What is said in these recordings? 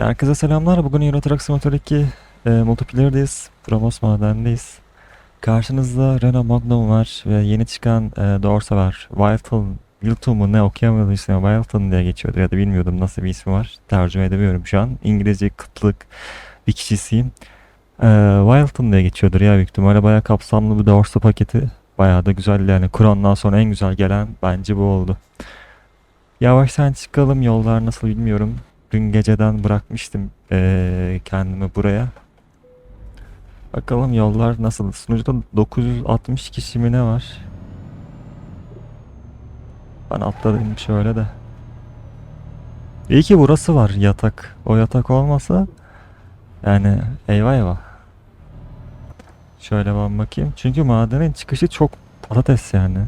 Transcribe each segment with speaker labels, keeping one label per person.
Speaker 1: Herkese selamlar. Bugün Euro Truck Simulator 2 e, multiplayer'deyiz. Promos madendeyiz. Karşınızda Renault Magnum var ve yeni çıkan e, Dorsa var. Wilton, Wilton mu ne okuyamadım ismi. Wilton diye geçiyordu ya da bilmiyordum nasıl bir ismi var. Tercüme edemiyorum şu an. İngilizce kıtlık bir kişisiyim. E, Wilton diye geçiyordur ya büyük ihtimalle. Bayağı kapsamlı bir Dorsa paketi. Bayağı da güzel yani. Kron'dan sonra en güzel gelen bence bu oldu. Yavaştan çıkalım. Yollar nasıl bilmiyorum. Dün geceden bırakmıştım eee, kendimi buraya. Bakalım yollar nasıl? Sunucuda 960 kişi mi ne var? Ben atladım şöyle de. İyi ki burası var yatak. O yatak olmasa yani eyvah eyvah. Şöyle ben bakayım. Çünkü madenin çıkışı çok patates yani.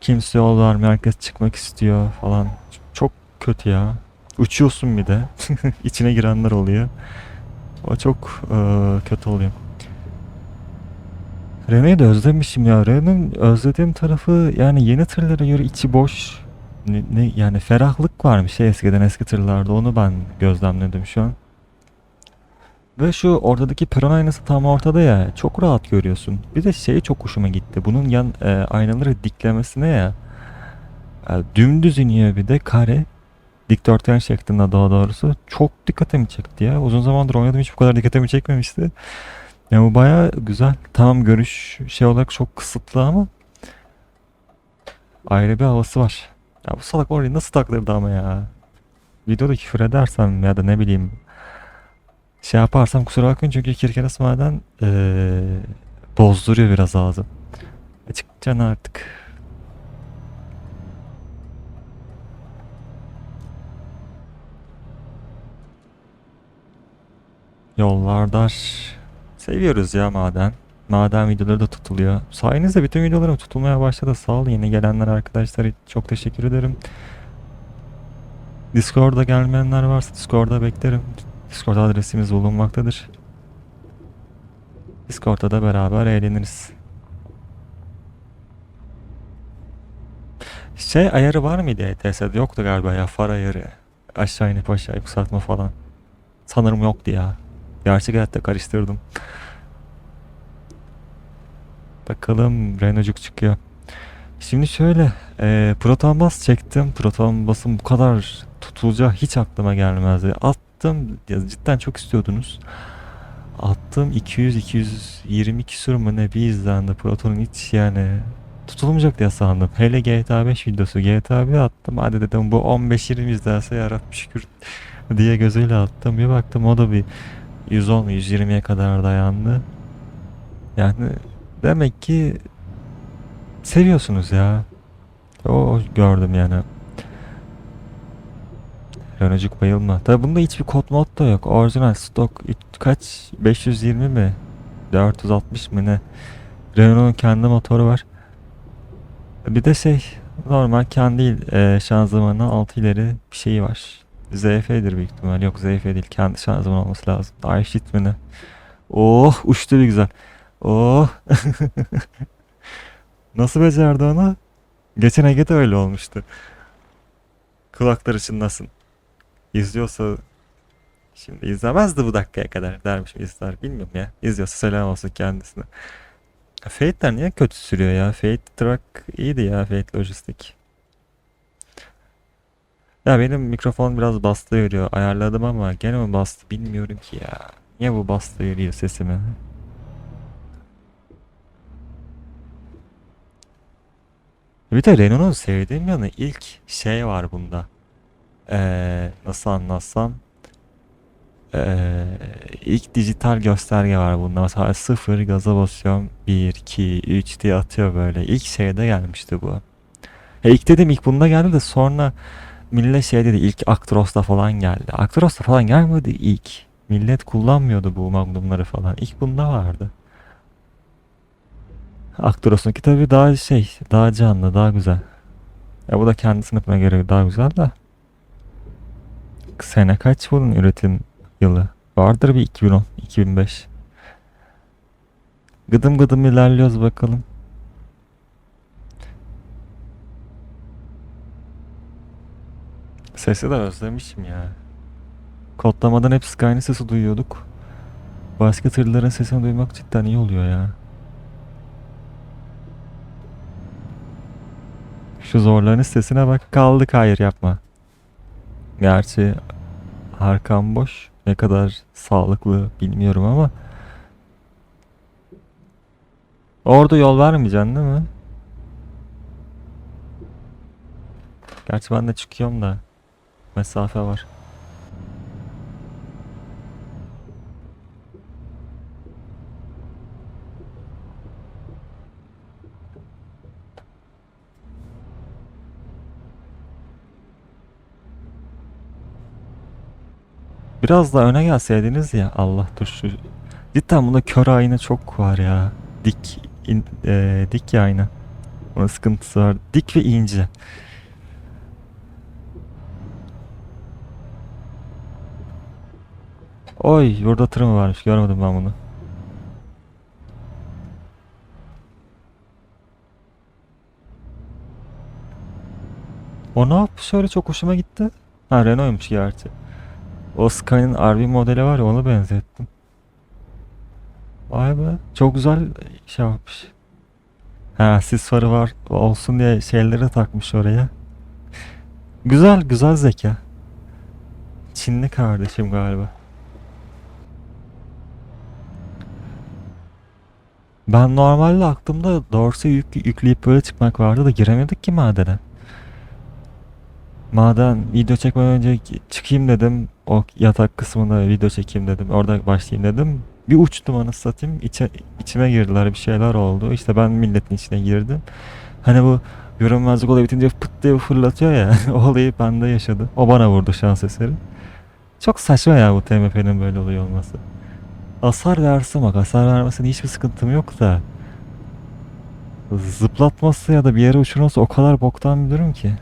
Speaker 1: Kimse yol vermiyor. Herkes çıkmak istiyor falan. Çok kötü ya. Uçuyorsun bir de. İçine girenler oluyor. O çok eee, kötü oluyor. Renault'u da özlemişim ya. Renault'un özlediğim tarafı yani yeni tırlara göre içi boş. Ne, ne- yani ferahlık varmış şey eskiden eski tırlarda. Onu ben gözlemledim şu an. Ve şu ortadaki peron aynası tam ortada ya. Çok rahat görüyorsun. Bir de şey çok hoşuma gitti. Bunun yan e, aynaları diklemesine ya. e, dümdüz iniyor bir de kare. Dikdörtgen şeklinde daha doğrusu. Çok dikkatimi çekti ya. Uzun zamandır oynadım hiç bu kadar dikkatimi çekmemişti. Ya bu baya güzel. Tamam görüş şey olarak çok kısıtlı ama ayrı bir havası var. Ya bu salak orayı nasıl taklırdı ama ya. Videoda küfür edersem ya da ne bileyim şey yaparsam kusura bakmayın çünkü Kirkenes maden eee bozduruyor biraz ağzı. Açıkçası artık. Yollar dar. Seviyoruz ya maden. Maden videoları da tutuluyor. Sayenizde bütün videolarım tutulmaya başladı. Sağ olun yeni gelenler arkadaşlar. Çok teşekkür ederim. Discord'a gelmeyenler varsa Discord'a beklerim. Discord adresimiz bulunmaktadır. Discord'da da beraber eğleniriz. Şey ayarı var mıydı ETS'de? Yoktu galiba ya far ayarı. Aşağı inip aşağı yükseltme falan. Sanırım yoktu ya. Gerçek hayatta karıştırdım. Bakalım Renault'cuk çıkıyor. Şimdi şöyle e, Proton Bus çektim. Proton Bus'un bu kadar tutulacağı hiç aklıma gelmezdi. Attım ya cidden çok istiyordunuz. Attım 200-220 küsur mu ne bir izlendi. Proton'un hiç yani tutulmayacak diye sandım. Hele GTA 5 videosu GTA 1 attım. Hadi dedim bu 15-20 izlerse yarabbim şükür diye gözüyle attım. Bir baktım o da bir 110-120'ye kadar dayandı. Yani demek ki seviyorsunuz ya. O gördüm yani. Renault'cuk bayılma. Tabi bunda hiçbir kod mod da yok. Orijinal stok kaç? 520 mi? 460 mı ne? Renault'un kendi motoru var. Bir de şey normal kendi e, şanzımanı 6 ileri bir şeyi var. ZF'dir büyük ihtimal. Yok ZF değil. Kendi şanzıman olması lazım. Ayşit mi ne? Oh uçtu bir güzel. Oh. Nasıl becerdi onu? Geçen Ege de öyle olmuştu. Kulakları çınlasın. İzliyorsa şimdi izlemezdi bu dakikaya kadar dermişim izler bilmiyorum ya. İzliyorsa selam olsun kendisine. Fate'ler niye kötü sürüyor ya? Fate Truck iyiydi ya Fate Lojistik. Ya benim mikrofon biraz bastı veriyor. Ayarladım ama gene mi bastı bilmiyorum ki ya. Niye bu bastı veriyor sesimi? Bir de Renault'un sevdiğim yanı ilk şey var bunda. Ee, nasıl anlatsam? Ee, ilk dijital gösterge var bunda. Mesela sıfır gaza basıyorum. 1, 2, 3 diye atıyor böyle. İlk şeyde gelmişti bu. E ilk dedim ilk bunda geldi de sonra millet şey dedi ilk Actros'ta falan geldi. Actros'ta falan gelmedi ilk. Millet kullanmıyordu bu Magnum'ları falan. İlk bunda vardı. Actros'unki tabii daha şey, daha canlı, daha güzel. Ya bu da kendi sınıfına göre daha güzel de. Sene kaç bunun üretim yılı? Vardır bir 2010, 2005. Gıdım gıdım ilerliyoruz bakalım. Sesi de özlemişim ya. Kodlamadan hep Sky'nin sesi duyuyorduk. Başka tırların sesini duymak cidden iyi oluyor ya. Şu zorların sesine bak. Kaldık hayır yapma. Gerçi arkam boş. Ne kadar sağlıklı bilmiyorum ama. Orada yol vermeyeceksin değil mi? Gerçi ben de çıkıyorum da. Mesafe var. Biraz daha öne gelseydiniz ya Allah dur şu cidden bunda kör ayna çok var ya. Dik in, e, dik ya ayna. Bunun sıkıntısı var. Dik ve ince Oy burada tır mı varmış görmedim ben bunu O ne yapmış öyle çok hoşuma gitti Ha Renault'ymuş gerçi o Sky'nin RV modeli var ya ona benzettim. Vay be çok güzel şey yapmış. Ha sis farı var olsun diye şeyleri takmış oraya. Güzel güzel zeka. Çinli kardeşim galiba. Ben normalde aklımda Dorsey yük, yükleyip böyle çıkmak vardı da giremedik ki madene. Maden video çekmeden önce çıkayım dedim. O yatak kısmında video çekeyim dedim. Orada başlayayım dedim. Bir uçtum anasını satayım. İçe, içime girdiler bir şeyler oldu. İşte ben milletin içine girdim. Hani bu görünmezlik olayı bitince pıt diye fırlatıyor ya. o olayı bende yaşadı. O bana vurdu şans eseri. Çok saçma ya bu TMP'nin böyle oluyor olması. Hasar versin bak hasar vermesine hiçbir sıkıntım yok da. Zıplatması ya da bir yere uçurması o kadar boktan bir durum ki.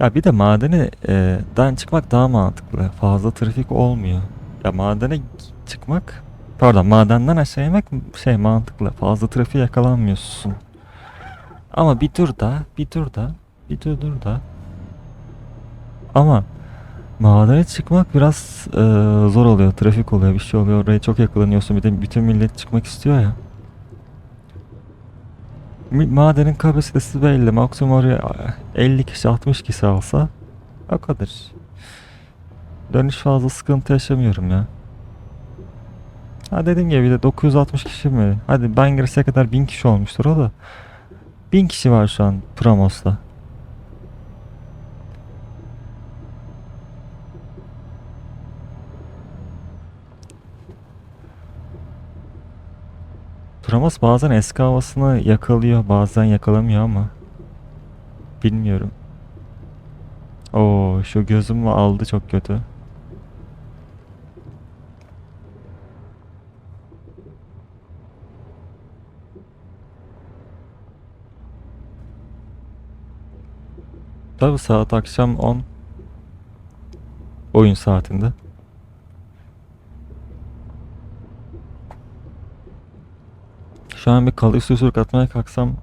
Speaker 1: Ya bir de madene e, çıkmak daha mantıklı. Fazla trafik olmuyor. Ya madene çıkmak, pardon madenden aşağı inmek şey mantıklı. Fazla trafiğe yakalanmıyorsun. Ama bir dur da, bir dur da, bir dur dur da. Ama madene çıkmak biraz e, zor oluyor. Trafik oluyor, bir şey oluyor. Oraya çok yakalanıyorsun. Bir de bütün millet çıkmak istiyor ya. Madenin kapasitesi belli. Maksimum oraya 50 kişi 60 kişi alsa o kadar. Dönüş fazla sıkıntı yaşamıyorum ya. Ha dediğim gibi de 960 kişi mi? Hadi ben girseye kadar 1000 kişi olmuştur o da. 1000 kişi var şu an Pramos'ta. Pramos bazen eski havasını yakalıyor, bazen yakalamıyor ama bilmiyorum. Oo, şu gözümü aldı çok kötü. Tabi saat akşam 10 oyun saatinde. Şu an bir kalı üstü atmaya kalksam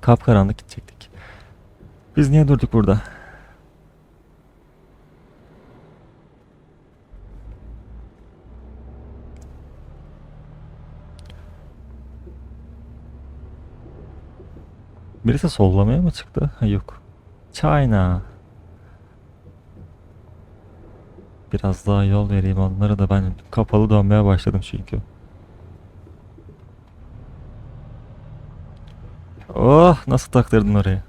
Speaker 1: kapkaranlık gidecektik. Biz niye durduk burada? Birisi sollamaya mı çıktı? Ha yok. China. Biraz daha yol vereyim onlara da ben kapalı dönmeye başladım çünkü. Oh nasıl taktırdın oraya?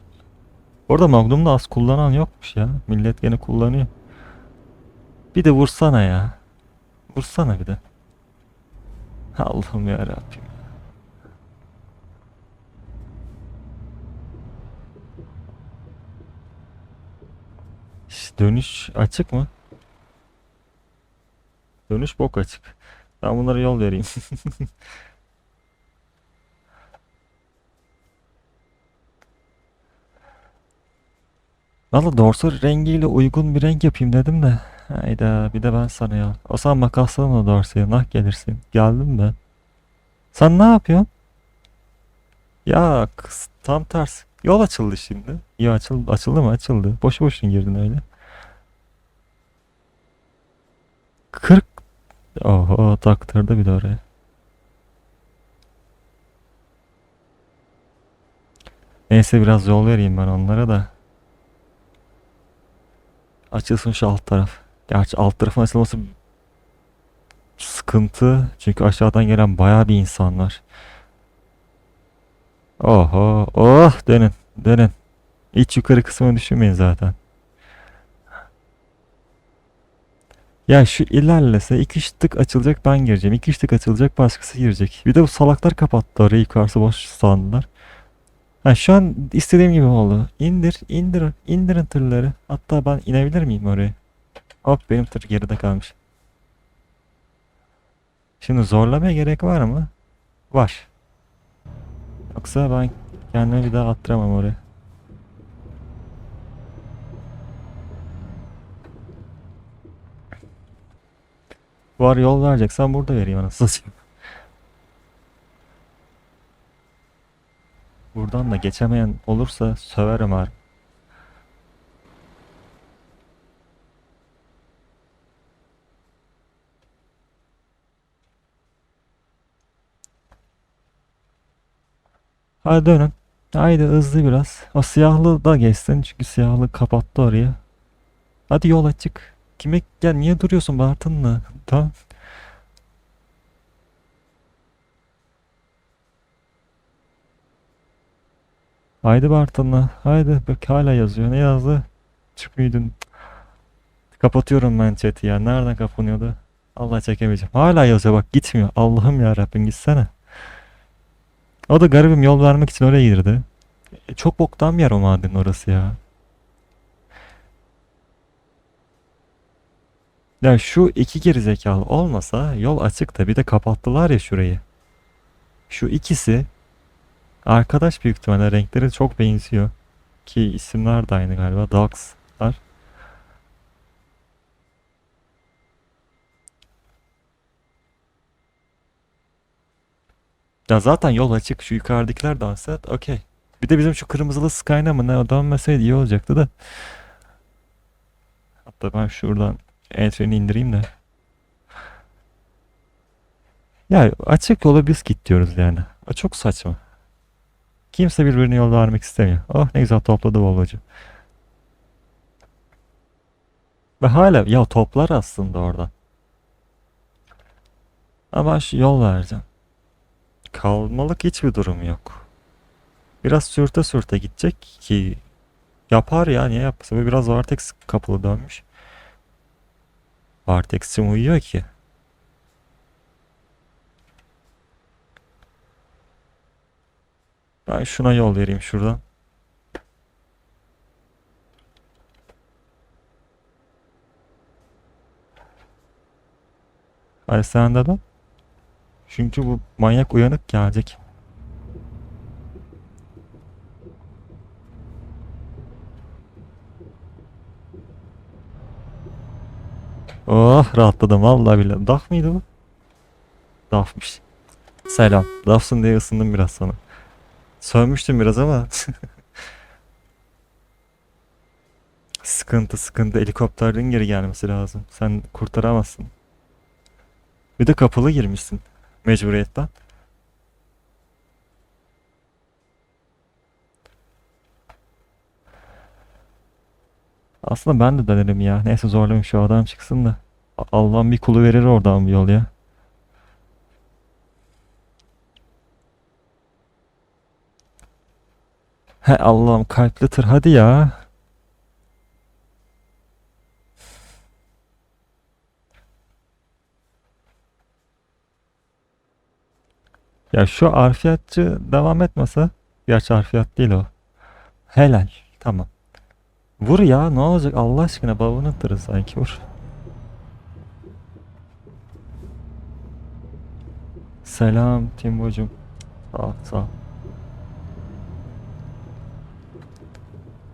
Speaker 1: Orada Magnum'da az kullanan yokmuş ya. Millet gene kullanıyor. Bir de vursana ya. Vursana bir de. Allah'ım ya Rabbim. Dönüş açık mı? Dönüş bok açık. Ben bunlara yol vereyim. Valla dorsal rengiyle uygun bir renk yapayım dedim de. Hayda bir de ben sana ya. O zaman makaslan o dorsayı nah gelirsin. Geldin mi? Sen ne yapıyorsun? Ya kız, tam ters. Yol açıldı şimdi. Ya açıldı, açıldı mı? Açıldı. Boşu boşuna girdin öyle. 40 Oho taktırdı bir de oraya. Neyse biraz yol vereyim ben onlara da. Açılsın şu alt taraf. Gerçi alt tarafın açılması sıkıntı. Çünkü aşağıdan gelen bayağı bir insan var. Oho, oh dönün, dönün. Hiç yukarı kısmını düşünmeyin zaten. Ya şu ilerlese 2-3 tık açılacak ben gireceğim. 2-3 tık açılacak başkası girecek. Bir de bu salaklar kapattı orayı yukarısı boş sandılar. Ha şu an istediğim gibi oldu. İndir, indir, indirin tırları. Hatta ben inebilir miyim oraya? Hop benim tır geride kalmış. Şimdi zorlamaya gerek var mı? Var. Yoksa ben kendimi bir daha attıramam oraya. Var yol vereceksen burada vereyim anasını Buradan da geçemeyen olursa söverim har. Hadi dönün. Haydi hızlı biraz. O siyahlı da geçsin çünkü siyahlı kapattı orayı. Hadi yol açık. Kime gel niye duruyorsun Bartın'la? Tamam. Haydi Bartın'la. Haydi bak hala yazıyor. Ne yazdı? Türk müydün? Kapatıyorum ben chat'i ya. Nereden kapanıyordu? Allah çekemeyeceğim. Hala yazıyor bak gitmiyor. Allah'ım ya Rabbim gitsene. O da garibim yol vermek için oraya girdi. E, çok boktan bir yer o maden orası ya. Ya şu iki gerizekalı olmasa yol açık da bir de kapattılar ya şurayı. Şu ikisi arkadaş büyük ihtimalle renkleri çok benziyor. Ki isimler de aynı galiba. Dogs'lar. Ya zaten yol açık. Şu yukarıdakiler dans et. Okey. Bir de bizim şu kırmızılı Skyline mı ne o dönmeseydi iyi olacaktı da. Hatta ben şuradan entry'ni indireyim de. Ya açık yola biz git diyoruz yani. Çok saçma. Kimse birbirine yol vermek istemiyor. Oh ne güzel topladı Volvo'cu. Ve hala ya toplar aslında orada. Ama yol vereceğim. Kalmalık hiçbir durum yok. Biraz sürte sürte gidecek ki yapar ya niye yapmasın. Biraz Vartex kapılı dönmüş. Vartex'im uyuyor ki. Ben şuna yol vereyim şuradan. De dön. Çünkü bu manyak uyanık gelecek. Oh rahatladım vallahi billahi. Daf mıydı bu? Dafmış. Selam. Dafsın diye ısındım biraz sana. Sövmüştüm biraz ama. Sıkıntı sıkıntı. Helikopterlerin geri gelmesi lazım. Sen kurtaramazsın. Bir de kapalı girmişsin. Mecburiyetten. Aslında ben de denerim ya. Neyse zorlamayayım şu adam çıksın da. A- Allah'ın bir kulu verir oradan bir yol ya. He Allah'ım kalpli tır hadi ya. Ya şu harfiyatçı devam etmese. Gerçi harfiyat değil o. Helal. Tamam. Vur ya ne olacak Allah aşkına babının tırı sanki vur. Selam Timbo'cum. Sağ ol, sağ ol.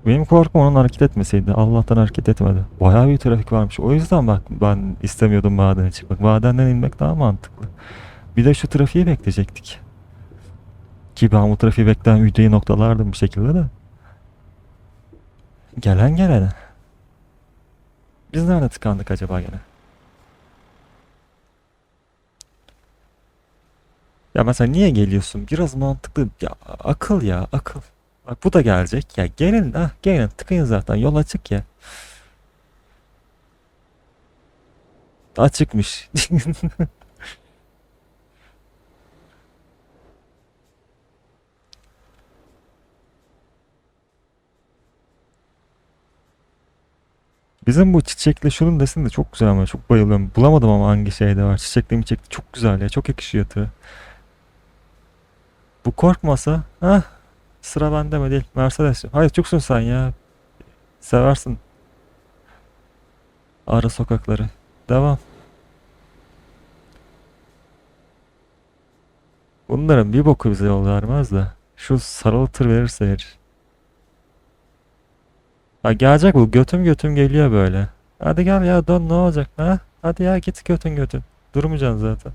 Speaker 1: Benim korkum onun hareket etmeseydi. Allah'tan hareket etmedi. Bayağı bir trafik varmış. O yüzden bak ben istemiyordum madene çıkmak. Madenden inmek daha mantıklı. Bir de şu trafiği bekleyecektik. Ki ben bu trafiği bekleyen üdeyi noktalardım bir şekilde de. Gelen gelene. Biz nerede tıkandık acaba gene? Ya mesela niye geliyorsun? Biraz mantıklı. Ya akıl ya akıl. Bak bu da gelecek. Ya gelin ah gelin tıkayın zaten yol açık ya. Açıkmış. Bizim bu çiçekle şunun desin de çok güzel ama çok bayılıyorum. Bulamadım ama hangi şeyde var. Çiçekle mi çiçekli çok güzel ya. Çok yakışıyor tıra. Bu korkmasa ha sıra bende mi değil. Mercedes. Hayır çoksun sen ya. Seversin ara sokakları. Devam. Bunların bir boku bize yol vermez de. Şu sarılı tır verirse verir. Ha gelecek bu. Götüm götüm geliyor böyle. Hadi gel ya dön ne olacak ha? Hadi ya git götün götün. Durmayacaksın zaten.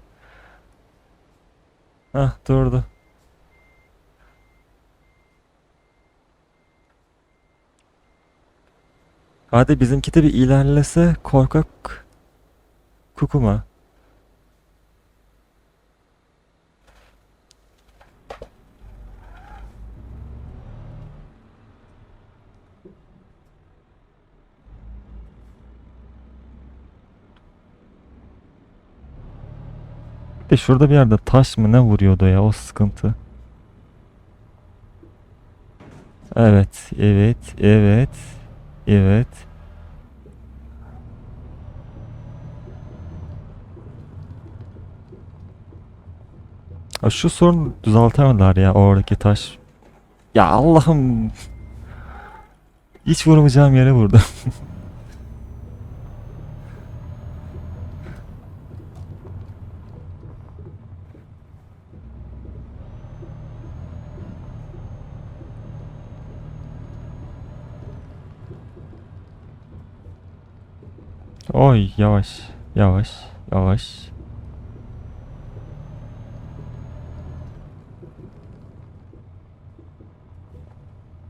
Speaker 1: Hah durdu. Hadi bizimki de bir ilerlese korkak kukuma. De şurada bir yerde taş mı ne vuruyordu ya o sıkıntı. Evet, evet, evet, evet. Ha, şu sorunu düzeltemediler ya oradaki taş. Ya Allah'ım. Hiç vurmayacağım yere vurdu. Oy yavaş, yavaş, yavaş.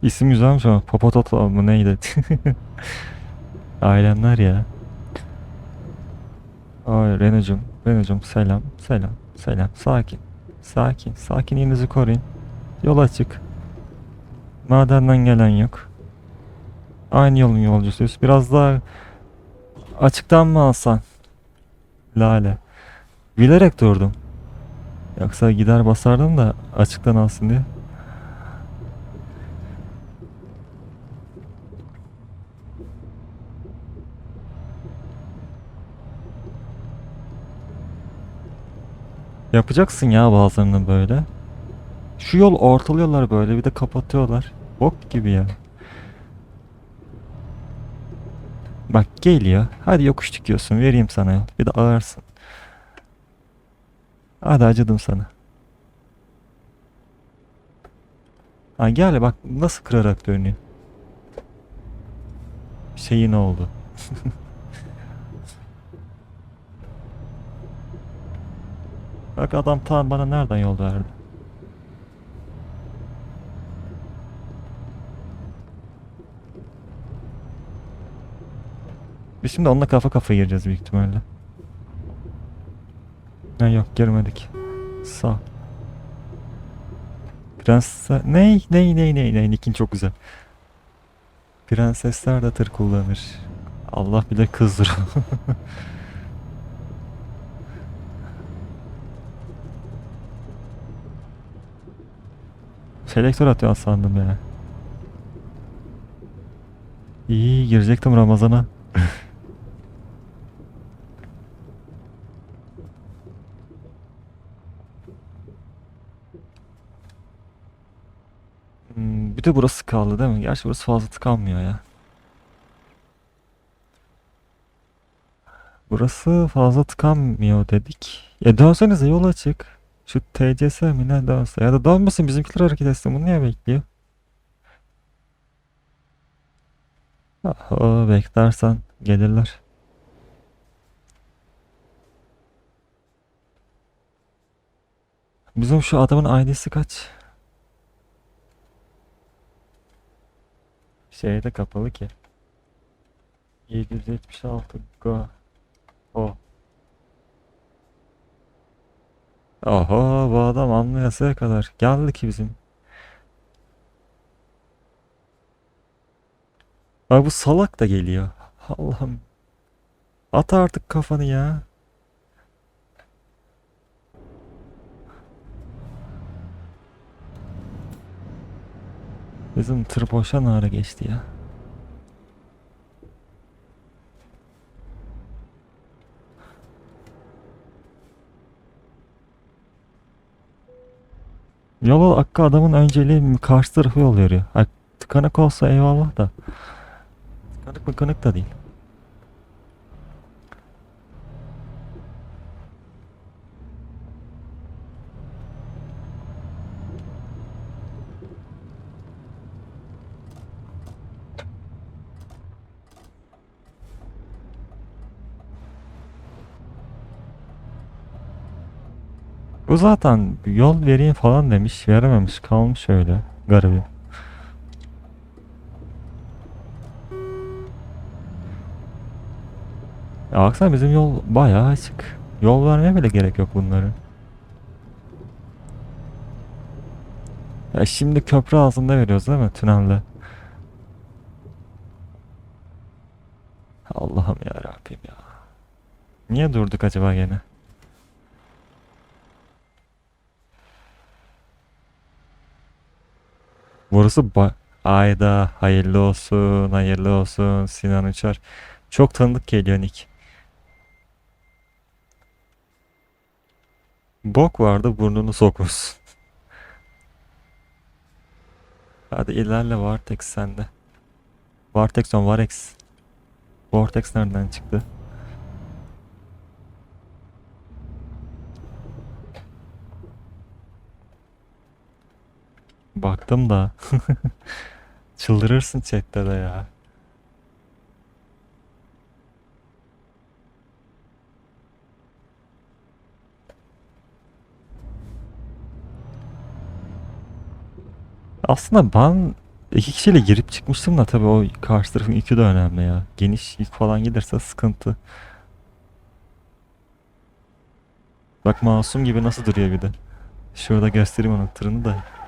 Speaker 1: İsim güzelmiş ama Papatotla mı neydi? Ailemler ya. Ay Renacuğum, Renacuğum selam, selam, selam. Sakin, sakin, sakinliğinizi koruyun. Yol açık. Madenden gelen yok. Aynı yolun yolcusuyuz. Biraz daha açıktan mı alsan? Lale. Bilerek durdum. Yoksa gider basardım da açıktan alsın diye. Yapacaksın ya bazılarını böyle. Şu yol ortalıyorlar böyle bir de kapatıyorlar. Bok gibi ya. Bak geliyor. Hadi yokuş çıkıyorsun. Vereyim sana yol. Bir de ağırsın. Hadi acıdım sana. Ha gel bak nasıl kırarak dönüyor. Şeyi ne oldu? Bak adam tam bana nereden yol verdi? Biz şimdi onunla kafa kafa gireceğiz büyük ihtimalle. Ha yok girmedik. Sağ. Prenses... Ney? Ney ney ney ney? Nick'in çok güzel. Prensesler de tır kullanır. Allah bile kızdır. Selektör atıyor sandım ya. İyi girecektim Ramazan'a. bir de burası kaldı değil mi? Gerçi burası fazla tıkanmıyor ya. Burası fazla tıkanmıyor dedik. Ya dönsenize yol açık. Şu TCS mi ne dönse. Ya da dönmesin bizimkiler hareket etsin. Bunu niye bekliyor? Aha, beklersen gelirler. Bizim şu adamın ID'si kaç? Şeyde kapalı ki. 776 go. O. Oho bu adam anlayasaya kadar geldi ki bizim. Bak bu salak da geliyor. Allah'ım. At artık kafanı ya. Bizim tır boşa nara geçti ya. Yol hakkı adamın önceliği karşı tarafı yol veriyor. Ha, tıkanık olsa eyvallah da. Tıkanık mıkanık da değil. Bu zaten yol vereyim falan demiş. Verememiş. Kalmış öyle. Garibim. Ya baksana bizim yol bayağı açık. Yol vermeye bile gerek yok bunların. Ya şimdi köprü ağzında veriyoruz değil mi? Tünelde. Allah'ım ya Rabbim ya. Niye durduk acaba gene? Burası ba Ayda hayırlı olsun, hayırlı olsun Sinan Uçar. Çok tanıdık geliyor Nick. Bok vardı burnunu sokmuş. Hadi ilerle Vartex sende. Vartex on Varex. Vortex nereden çıktı? Baktım da. Çıldırırsın chatte de ya. Aslında ben iki kişiyle girip çıkmıştım da tabii o karşı tarafın yükü de önemli ya. Geniş yük falan gelirse sıkıntı. Bak masum gibi nasıl duruyor bir de. Şurada göstereyim onun tırını da.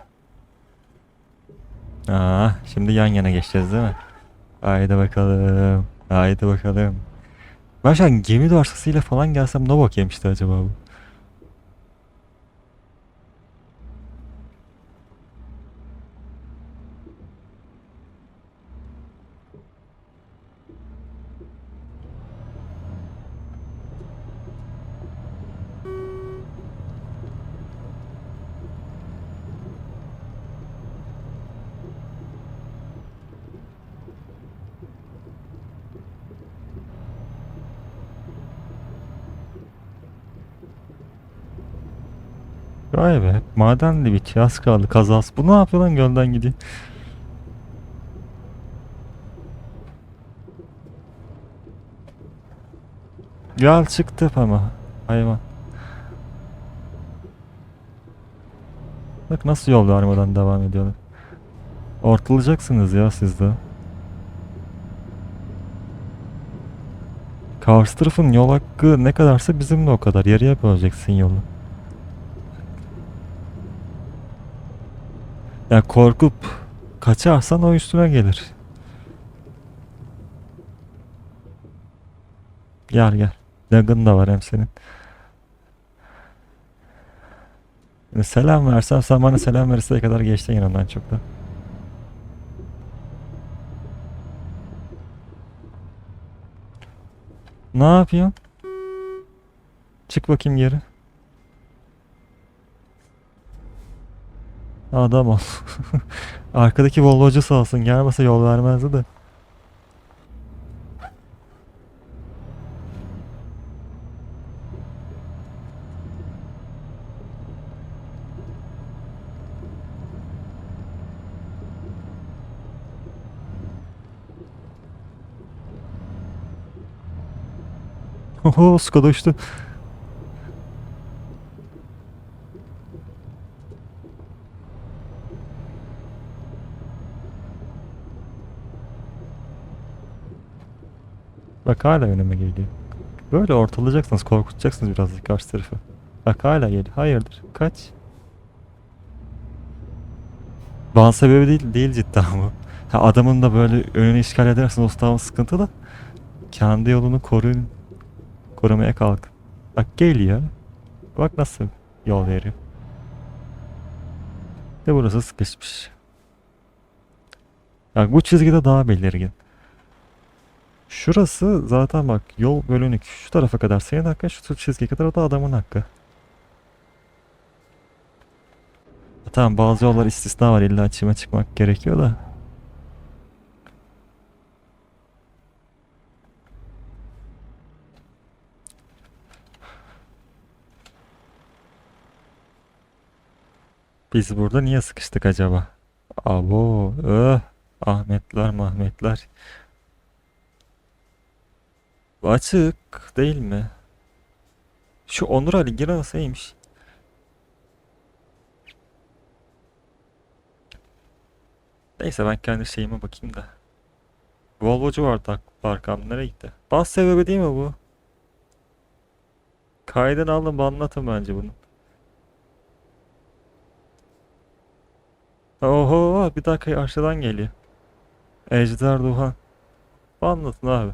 Speaker 1: Aa, şimdi yan yana geçeceğiz değil mi? Haydi bakalım. Haydi bakalım. Ben şu an gemi dorsasıyla falan gelsem ne bok yemişti acaba bu? Vay be. Madenli bir az kaldı kazası. Bu ne yapıyor lan gölden gidiyor. Gel çıktı ama hayvan. Bak nasıl yol vermeden devam ediyorlar. Ortalayacaksınız ya siz de. Karşı tarafın yol hakkı ne kadarsa bizim de o kadar. Yarıya böleceksin yolu. Ya korkup kaçarsan o üstüne gelir. Gel gel. Lagın da var hem senin. Yani selam versem sen bana selam verirse kadar geçtin yanından çok da. Ne yapıyorsun? Çık bakayım geri. Adam ol. Arkadaki Volvo'cu sağ olsun gelmese yol vermezdi de. Oho Skoda uçtu. Bak hala önüme geliyor. Böyle ortalayacaksınız, korkutacaksınız birazcık karşı tarafı. Bak hala geliyor. Hayırdır? Kaç? Ban sebebi değil, değil cidden bu. Ha, adamın da böyle önünü işgal edersen o tamam sıkıntı da kendi yolunu koruyun. Korumaya kalk. Bak geliyor. Bak nasıl yol veriyor. Ve burası sıkışmış. Bak bu çizgide daha belirgin. Şurası zaten bak yol bölünük. Şu tarafa kadar senin hakkın, şu çizgiye kadar o da adamın hakkı. Tamam bazı yollar istisna var illa çime çıkmak gerekiyor da. Biz burada niye sıkıştık acaba? Abo, öh, Ahmetler, Mahmetler. Açık değil mi? Şu Onur Ali Gira nasılymış? Neyse ben kendi şeyime bakayım da. Volvocu vardı arkamda nereye gitti? Bas sebebi değil mi bu? Kaydını alın anlatın bence bunu. Oho bir dakika aşağıdan geliyor. Ejder Duhan. Anlatın abi.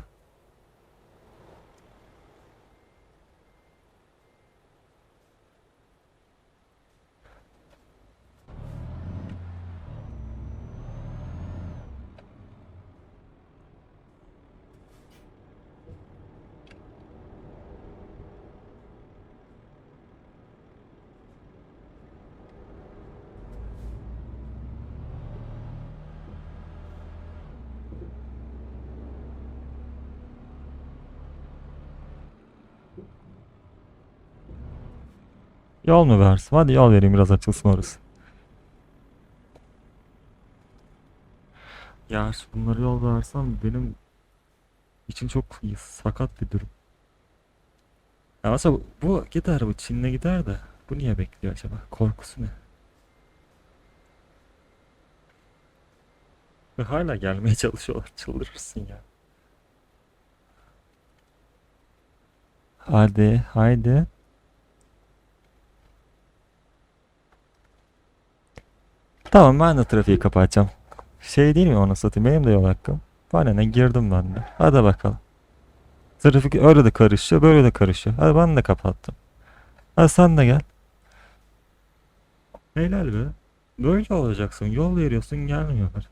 Speaker 1: Yol mu versin? Hadi yol vereyim biraz açılsın orası. Ya bunları yol versem benim için çok sakat bir durum. Ya mesela bu, bu gider bu Çin'le gider de bu niye bekliyor acaba? Korkusu ne? Ve hala gelmeye çalışıyorlar. Çıldırırsın ya. Hadi, haydi. Tamam ben de trafiği kapatacağım. Şey değil mi onu satayım benim de yol hakkım. Bana ne girdim ben de. Hadi bakalım. Trafik öyle de karışıyor böyle de karışıyor. Hadi ben de kapattım. Hadi sen de gel. Helal be. Böyle olacaksın. Yol veriyorsun gelmiyorlar.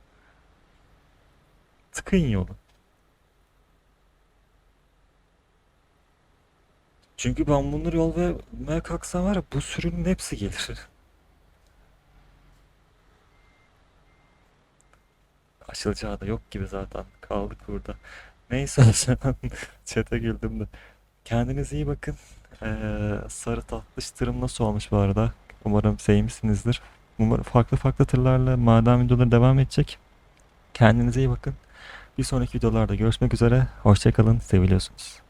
Speaker 1: Tıkın yolu. Çünkü ben bunları yol vermeye kalksam var ya bu sürünün hepsi gelir. Açılacağı da yok gibi zaten. Kaldık burada. Neyse o zaman çete güldüm de. Kendinize iyi bakın. Ee, sarı tatlış tırım nasıl olmuş bu arada? Umarım sevmişsinizdir. Umarım farklı farklı tırlarla maden videoları devam edecek. Kendinize iyi bakın. Bir sonraki videolarda görüşmek üzere. Hoşçakalın. Seviliyorsunuz.